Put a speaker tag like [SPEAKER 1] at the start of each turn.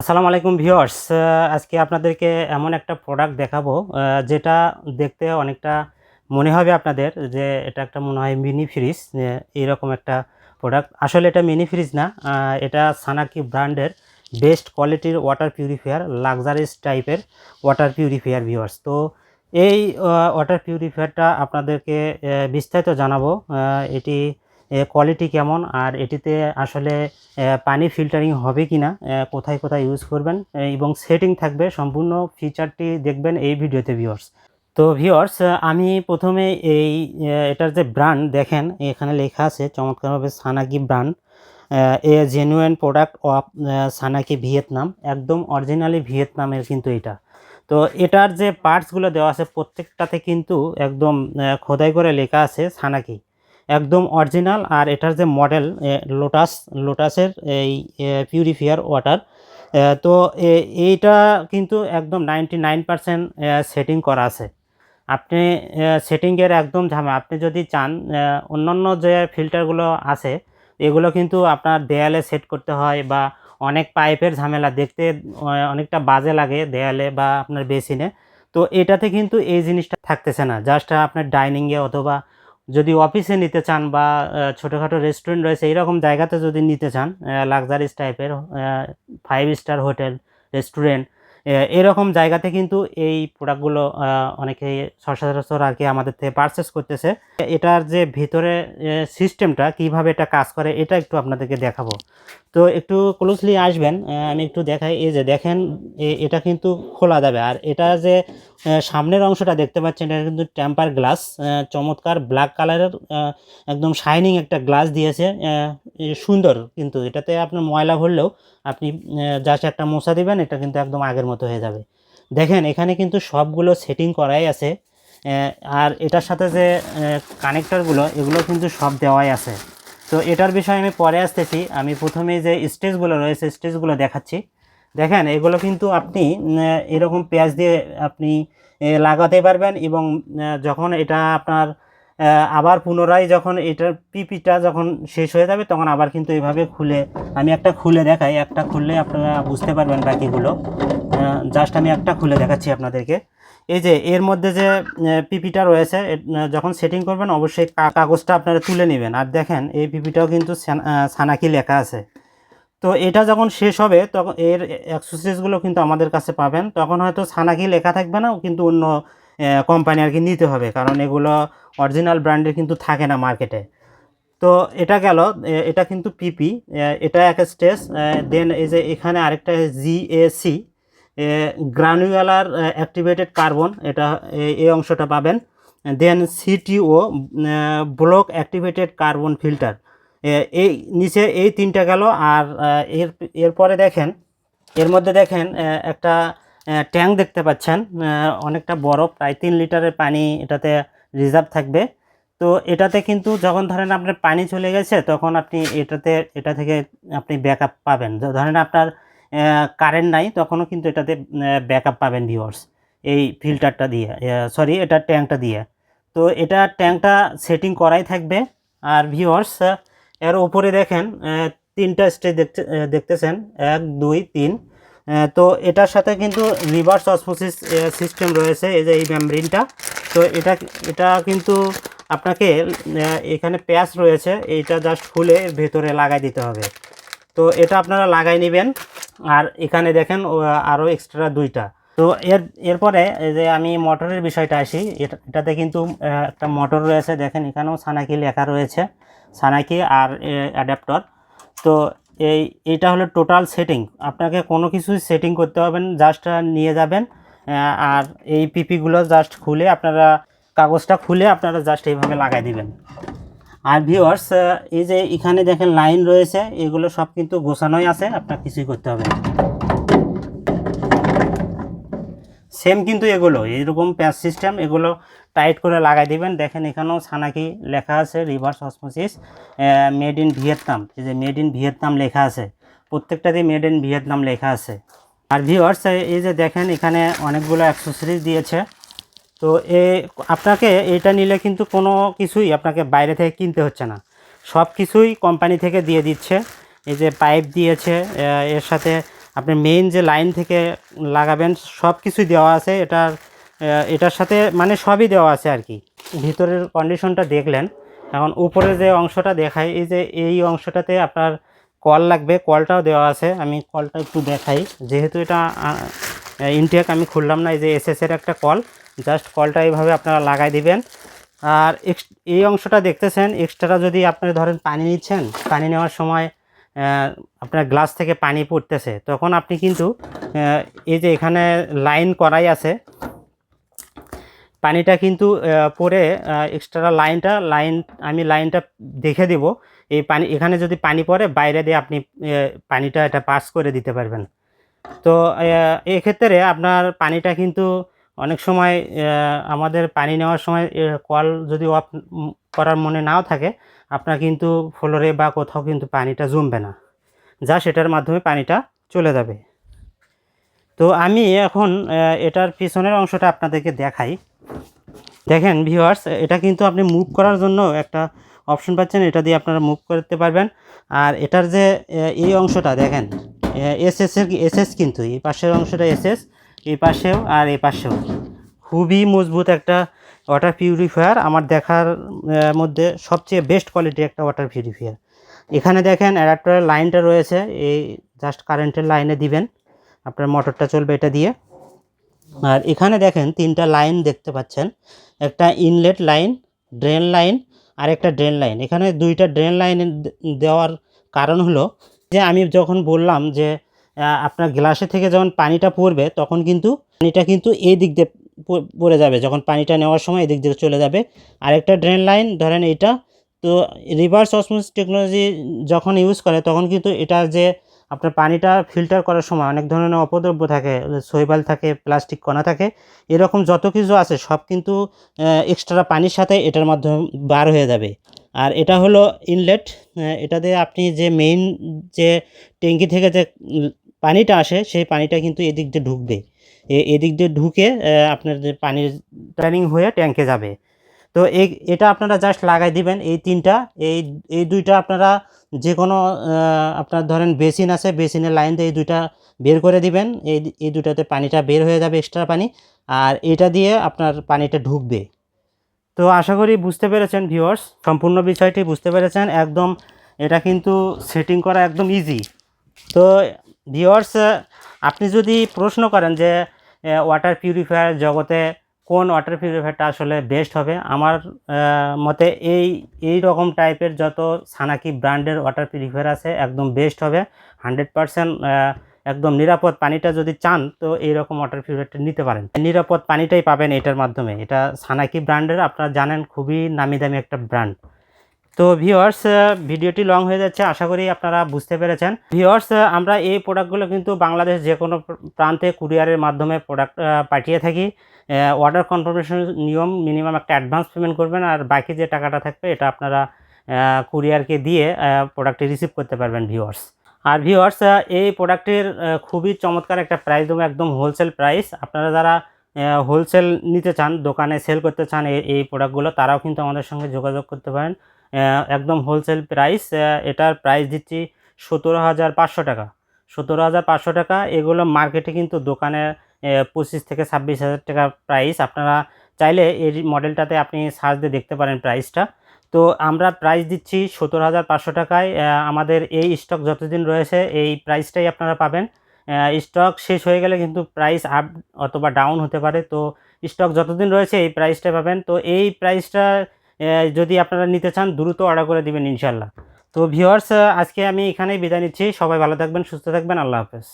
[SPEAKER 1] আসসালামু আলাইকুম ভিউয়ার্স আজকে আপনাদেরকে এমন একটা প্রোডাক্ট দেখাবো যেটা দেখতে অনেকটা মনে হবে আপনাদের যে এটা একটা মনে হয় মিনি ফ্রিজ এইরকম একটা প্রোডাক্ট আসলে এটা মিনি ফ্রিজ না এটা সানাকি ব্র্যান্ডের বেস্ট কোয়ালিটির ওয়াটার পিউরিফায়ার লাক্সারিস টাইপের ওয়াটার পিউরিফায়ার ভিউয়ার্স তো এই ওয়াটার পিউরিফায়ারটা আপনাদেরকে বিস্তারিত জানাব এটি কোয়ালিটি কেমন? আর এটিতে আসলে পানি ফিল্টারিং হবে কি না কোথায় কোথায় ইউজ করবেন এবং সেটিং থাকবে, সম্পূর্ণ ফিচারটি দেখবেন এই ভিডিওতে ভিওর্স তো ভিওর্স আমি প্রথমে এই এটার যে ব্র্যান্ড দেখেন, এখানে লেখা আছে, চমৎকারভাবে Sanaki brand a genuine product of Sanaki Vietnam, একদম অরিজিনালি ভিয়েতনামের কিন্তু এটা। তো এটার যে পার্টসগুলো দেওয়া আছে, প্রত্যেকটাতে কিন্তু একদম খোদাই করে লেখা আছে সানাকি। একদম অরিজিনাল আর এটার যে মডেল লোটাস লোটাসের এই পিউরিফায়ার ওয়াটার তো এইটা কিন্তু একদম নাইনটি নাইন পারসেন্ট সেটিং করা আছে। আপনি সেটিংয়ের একদম ঝামে আপনি যদি চান অন্যান্য যে ফিল্টারগুলো আছে, এগুলো কিন্তু আপনার দেয়ালে সেট করতে হয় বা অনেক পাইপের ঝামেলা। দেখতে অনেকটা বাজে লাগে দেয়ালে বা আপনার বেসিনে। তো এটাতে কিন্তু এই জিনিসটা থাকতেছে না। জাস্ট আপনার ডাইনিংয়ে অথবা যদি অফিসে নিতে চান বা ছোটোখাটো রেস্টুরেন্ট রয়েছে, এইরকম জায়গাতে যদি নিতে চান লাক্সারিস টাইপের ফাইভ স্টার হোটেল রেস্টুরেন্ট এরকম জায়গাতে কিন্তু এই প্রোডাক্টগুলো অনেকে সচরাচর আর কি আমাদের থেকে পারচেস করতেছে। এটার যে ভিতরে সিস্টেমটা কীভাবে এটা কাজ করে, এটা একটু আপনাদেরকে দেখাবো। তো একটু ক্লোজলি আসবেন আমি একটু দেখাই, এই যে দেখেন এটা কিন্তু খোলা যাবে। আর এটা যে সামনের অংশটা দেখতে পাচ্ছেন, এটা কিন্তু টেম্পার গ্লাস চমৎকার ব্ল্যাক কালারের একদম শাইনিং একটা গ্লাস দিয়েছে সুন্দর কিন্তু, এটাতে আপনার ময়লা ভরলেও আপনি জাস্ট একটা মশা দিবেন, এটা কিন্তু একদম আগের মতো হয়ে যাবে। দেখেন, এখানে কিন্তু সবগুলো সেটিং করাই আছে আর এটার সাথে যে কানেক্টারগুলো এগুলো কিন্তু সব দেওয়াই আছে। তো এটার বিষয়ে আমি পরে আসতেছি, আমি প্রথমে যে স্টেজগুলো রয়েছে স্টেজগুলো দেখাচ্ছি। দেখেন, এগুলো কিন্তু আপনি এরকম পেঁয়াজ দিয়ে আপনি লাগাতে পারবেন এবং যখন এটা আপনার আবার পুনরায় যখন এটার পিপিটা যখন শেষ হয়ে যাবে, তখন আবার কিন্তু এভাবে খুলে, আমি একটা খুলে দেখাই, একটা খুললে আপনারা বুঝতে পারবেন বাকিগুলো। জাস্ট আমি একটা খুলে দেখাচ্ছি আপনাদেরকে। এই যে, এর মধ্যে যে পিপিটা রয়েছে যখন সেটিং করবেন, অবশ্যই কাগজটা আপনারা তুলে নেবেন। আর দেখেন, এই পিপিটাও কিন্তু সান- সানাকি লেখা আছে। তো এটা যখন শেষ হবে, তখন এর অ্যাক্সেসরিজগুলো কিন্তু আমাদের কাছে পাবেন। তখন হয়তো সানাকি লেখা থাকবে না, কিন্তু অন্য কোম্পানি আর কি নিতে হবে, কারণ এগুলো অরিজিনাল ব্র্যান্ডের কিন্তু থাকে না মার্কেটে তো এটা গেল এটা কিন্তু পিপি এটা এক স্টেজ দেন এই যে এখানে আরেকটা জিএসি গ্রানুয়ালার অ্যাক্টিভেটেড কার্বন এটা এই অংশটা পাবেন। Then CTO block activated carbon filter এই নিচে এই তিনটা গেল আর এর, এরপরে দেখেন, এর মধ্যে দেখেন একটা ট্যাঙ্ক দেখতে পাচ্ছেন অনেকটা বড়, প্রায় তিন লিটারের পানি এটাতে রিজার্ভ থাকবে। তো এটাতে কিন্তু যখন ধরেন আপনার পানি চলে গেছে, তখন আপনি এটাতে, এটা থেকে আপনি ব্যাকআপ পাবেন। ধরেন আপনার কারেন্ট নাই, তখনও কিন্তু এটাতে ব্যাকআপ পাবেন ভিউয়ার্স, এই ফিল্টারটা দিয়ে সরি, এটা ট্যাঙ্কটা দিয়ে। তো এটা ট্যাঙ্কটা সেটিং করাই থাকবে। আর ভিউয়ার্স এর উপরে দেখেন তিনটা স্টেজ দেখতে দেখতেছেন, এক, দুই, তিন। তো এটার সাথে কিন্তু রিভার্স অসমোসিস সিস্টেম রয়েছে, এই যে এই মেমব্রিনটা। তো এটা এটা কিন্তু আপনাকে এখানে প্যাচ রয়েছে, এইটা জাস্ট খুলে ভেতরে লাগাই দিতে হবে। তো এটা আপনারা লাগাই নেবেন, আর এখানে দেখেন আরও এক্সট্রা দুইটা। তো এর, এরপরে যে আমি মোটরের বিষয়টা আসি, এটা, এটাতে কিন্তু একটা মোটর রয়েছে, দেখেন এখানেও সানাকি লেখা রয়েছে, সানাকি আর অ্যাডাপ্টর। তো এই এটা হলো টোটাল সেটিং, আপনাকে কোনো কিছুই সেটিং করতে হবে না, জাস্ট নিয়ে যাবেন আর এই পিপিগুলো জাস্ট খুলে আপনারা, কাগজটা খুলে আপনারা জাস্ট এইভাবে লাগাই দিবেন। আর ভিউয়ার্স এই যে এখানে দেখেন লাইন রয়েছে, এগুলো সব কিন্তু গোছানোই আছে, আপনার কিছুই করতে হবে না। সেম কিন্তু এগুলো এইরকম প্যাচ সিস্টেম এগুলো টাইট করে লাগাই দিবেন। দেখেন এখানেও ছানাকি লেখা আছে reverse osmosis made in Vietnam এই যে মেড ইন ভিয়েতনাম লেখা আছে, প্রত্যেকটাতেই মেড ইন ভিয়েতনাম লেখা আছে। আর ভিউয়ার্স এই যে দেখেন এখানে অনেকগুলো অ্যাক্সেসরিজ দিয়েছে। তো এ, আপনাকে এটা নিলে কিন্তু কোনো কিছুই আপনাকে বাইরে থেকে কিনতে হচ্ছে না। সব কিছুই কোম্পানি থেকে দিয়ে দিচ্ছে। এই যে পাইপ দিয়েছে এর সাথে আপনি মেইন যে লাইন থেকে লাগাবেন সব কিছুই দেওয়া আছে। এটার এটার সাথে মানে সবই দেওয়া আছে আর কি। ভিতরের কন্ডিশনটা দেখলেন। এখন উপরে যে অংশটা দেখাই, এই যে এই অংশটাতে আপনার কল লাগবে কলটাও দেওয়া আছে। আমি কলটা একটু দেখাই। যেহেতু এটা ইনটেক আমি খুললাম না, এই যে এসএস এর একটা কল জাস্ট কলটা এইভাবে আপনারা লাগাই দিবেন। আর এই অংশটা দেখতেছেন এক্সট্রা যদি আপনি ধরেন পানি নিচ্ছেন, পানি নেওয়ার সময় আপনার গ্লাস থেকে পানি পড়তেছে। তখন আপনি কিন্তু এই যে এখানে লাইন করাই আছে, পানিটা কিন্তু পরে এক্সট্রা লাইনটা, লাইন, আমি লাইনটা দেখে দেব। এই পানি, এখানে যদি পানি পড়ে, বাইরে দিয়ে আপনি পানিটা এটা পাস করে দিতে পারবেন। তো এক্ষেত্রে আপনার পানিটা কিন্তু অনেক সময় আমাদের পানি নেওয়ার সময় কল যদি অফ করার মনে নাও থাকে, আপনার কিন্তু ফ্লোরে বা কোথাও কিন্তু পানিটা জমবে না। যা সেটার মাধ্যমে পানিটা চলে যাবে। তো আমি এখন এটার পিছনের অংশটা আপনাদেরকে দেখাই। দেখেন ভিউয়ার্স এটা কিন্তু আপনি মুভ করার জন্য একটা অপশন পাচ্ছেন, এটা দিয়ে আপনারা মুভ করতে পারবেন। আর এটার যে এই অংশটা দেখেন এসএস এর এসএস কিন্তু, এই পাশের অংশটা এসএস এই পাশেও আর এই পাশেও। খুবই মজবুত একটা ওয়াটার পিউরিফায়ার আমার দেখার মধ্যে সবচেয়ে বেস্ট কোয়ালিটি একটা ওয়াটার পিউরিফায়ার এখানে দেখেন অ্যাডাপ্টারের লাইনটা রয়েছে, এই জাস্ট কারেন্টের লাইনে দিবেন। আপনার মোটরটা চলবে এটা দিয়ে। আর এখানে দেখেন তিনটা লাইন দেখতে পাচ্ছেন, একটা ইনলেট লাইন ড্রেন লাইন আর একটা ড্রেন লাইন এখানে দুইটা ড্রেন লাইন দেওয়ার কারণ হলো যে আমি যখন বললাম যে আপনার গ্লাসে থেকে যখন পানিটা পড়বে, তখন কিন্তু পানিটা কিন্তু এই দিক দিয়ে পড়ে যাবে। যখন পানিটা নেওয়ার সময় এদিক দিয়ে চলে যাবে। আরেকটা ড্রেন লাইন ধরেন এটা তো রিভার্স অসমোস টেকনোলজি যখন ইউজ করে, তখন কিন্তু এটা যে আপনার পানিটা ফিল্টার করার সময় অনেক ধরনের অপদ্রব্য থাকে, শৈবাল থাকে প্লাস্টিক কণা থাকে, এরকম যত কিছু আছে, সব কিন্তু এক্সট্রা পানির সাথে এটার মাধ্যমে বার হয়ে যাবে। আর এটা হলো ইনলেট এটা দিয়ে আপনি যে মেইন যে ট্যাঙ্কি থেকে যে পানিটা আসে, সেই পানিটা কিন্তু এদিক দিয়ে ঢুকবে। এদিক দিয়ে ঢুকে আপনার যে পানির ট্রেনিং হয়ে ট্যাঙ্কে যাবে। তো এই এটা আপনারা জাস্ট লাগাই দিবেন এই তিনটা। এই এই দুইটা আপনারা যে কোনো আপনার ধরেন বেসিন আছে, বেসিনের লাইন দিয়ে এই দুইটা বের করে দিবেন। এই এই দুটাতে পানিটা বের হয়ে যাবে এক্সট্রা পানি। আর এটা দিয়ে আপনার পানিটা ঢুকবে। তো আশা করি বুঝতে পেরেছেন ভিউয়ার্স সম্পূর্ণ বিষয়টি বুঝতে পেরেছেন। একদম এটা কিন্তু সেটিং করা একদম ইজি তো ভিউয়ার্স আপনি যদি প্রশ্ন করেন যে ওয়াটার পিউরিফায়ার জগতে কোন ওয়াটার পিউরিফায়ারটা আসলে বেস্ট হবে? আমার মতে এই এই রকম টাইপের যত সানাকি ব্র্যান্ডের ওয়াটার পিউরিফায়ার আছে, একদম বেস্ট হবে। হান্ড্রেড পারসেন্ট একদম নিরাপদ পানিটা যদি চান, তো এই রকম ওয়াটার পিউরিফায়ারটা নিতে পারেন। নিরাপদ পানিটাই পাবেন এটার মাধ্যমে। এটা সানাকি ব্র্যান্ডের আপনারা জানেন, খুবই নামি দামি একটা ব্র্যান্ড তো ভিওয়ার্স ভিডিওটি লং হয়ে যাচ্ছে, আশা করি আপনারা বুঝতে পেরেছেন। ভিওয়ার্স আমরা এই প্রোডাক্টগুলো কিন্তু বাংলাদেশ যে কোনো প্রান্তে কুরিয়ারের মাধ্যমে প্রোডাক্ট পাঠিয়ে থাকি। অর্ডার কনফার্মেশন নিয়ম মিনিমাম একটা অ্যাডভান্স পেমেন্ট করবেন, আর বাকি যে টাকাটা থাকবে, এটা আপনারা কুরিয়ারকে দিয়ে প্রোডাক্টটি রিসিভ করতে পারবেন ভিওয়ার্স আর ভিওয়ার্স এই প্রোডাক্টের খুবই চমৎকার একটা প্রাইস দেবো, একদম হোলসেল প্রাইস আপনারা যারা হোলসেল নিতে চান, দোকানে সেল করতে চান এই প্রোডাক্টগুলো তারাও কিন্তু আমাদের সঙ্গে যোগাযোগ করতে পারেন। একদম হোলসেল প্রাইস এটার প্রাইস দিচ্ছি সতেরো হাজার পাঁচশো টাকা। সতেরো হাজার পাঁচশো টাকা, এগুলো মার্কেটে কিন্তু দোকানে পঁচিশ থেকে ছাব্বিশ হাজার টাকা প্রাইস আপনারা চাইলে এই মডেলটাতে আপনি সার্চ দিয়ে দেখতে পারেন প্রাইসটা তো আমরা প্রাইস দিচ্ছি সতেরো হাজার পাঁচশো টাকায়। আমাদের এই স্টক যতদিন রয়েছে, এই প্রাইসটাই আপনারা পাবেন। স্টক শেষ হয়ে গেলে কিন্তু প্রাইস আপ অথবা ডাউন হতে পারে। তো স্টক যতদিন রয়েছে, এই প্রাইসটা পাবেন। তো এই প্রাইসটা যদি আপনারা নিতে চান, দ্রুত অর্ডার করে দেবেন ইনশাল্লাহ তো ভিওয়ার্স আজকে আমি এখানেই বিদায় নিচ্ছি। সবাই ভালো থাকবেন, সুস্থ থাকবেন। আল্লাহ হাফেজ।